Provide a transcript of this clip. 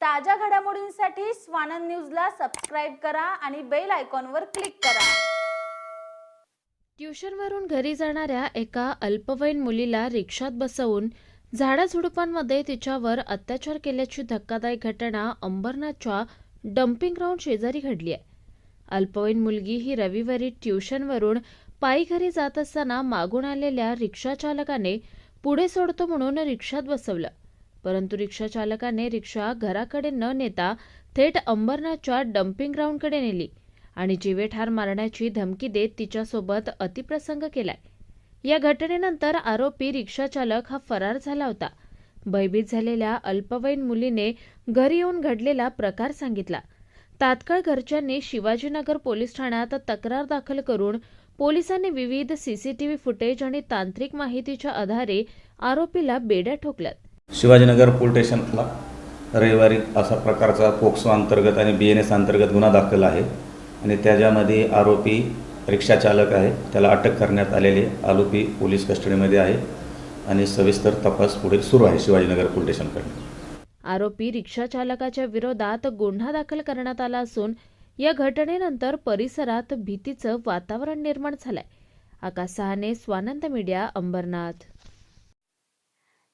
ताज्या घडामोडींसाठी स्वानंद न्यूजला सबस्क्राईब करा आणि बेल आयकॉनवर क्लिक करा. ट्युशनवरून घरी जाणाऱ्या एका अल्पवयीन मुलीला रिक्षात बसवून झाडाझुडपांमध्ये तिच्यावर अत्याचार केल्याची धक्कादायक घटना अंबरनाथच्या डम्पिंग ग्राउंड शेजारी घडली आहे. अल्पवयीन मुलगी ही रविवारी ट्युशनवरून पायी घरी जात असताना मागून आलेल्या रिक्षाचालकाने पुढे सोडतो म्हणून रिक्षात बसवलं. परंतु रिक्षाचालकाने रिक्षा घराकडे न नेता थेट अंबरनाथच्या डम्पिंग ग्राउंडकडे नेली आणि जीवेठार मारण्याची धमकी देत तिच्यासोबत अतिप्रसंग केलाय. या घटनेनंतर आरोपी रिक्षाचालक हा फरार झाला होता. भयभीत झालेल्या अल्पवयीन मुलीने घरी येऊन घडलेला प्रकार सांगितला. तात्काळ घरच्यांनी शिवाजीनगर पोलीस ठाण्यात तक्रार दाखल करून पोलिसांनी विविध सीसीटीव्ही फुटेज आणि तांत्रिक माहितीच्या आधारे आरोपीला बेड्या ठोकल्यात. शिवाजीनगर पोलीस स्टेशनला रविवारी असा प्रकारचा पोक्सो अंतर्गत आणि बी एन एस अंतर्गत गुन्हा दाखल आहे. आणि त्याच्यामध्ये आरोपी रिक्षाचालक आहे. त्याला अटक करण्यात आलेली आरोपी पोलीस कस्टडीमध्ये आहे. आणि सविस्तर तपास पुढे सुरू आहे शिवाजीनगर पोलीस स्टेशनकडे आरोपी रिक्षाचालकाच्या विरोधात गुन्हा दाखल करण्यात आला असून या घटनेनंतर परिसरात भीतीचं वातावरण निर्माण झालंय. आकाश सहाने स्वानंद मीडिया अंबरनाथ.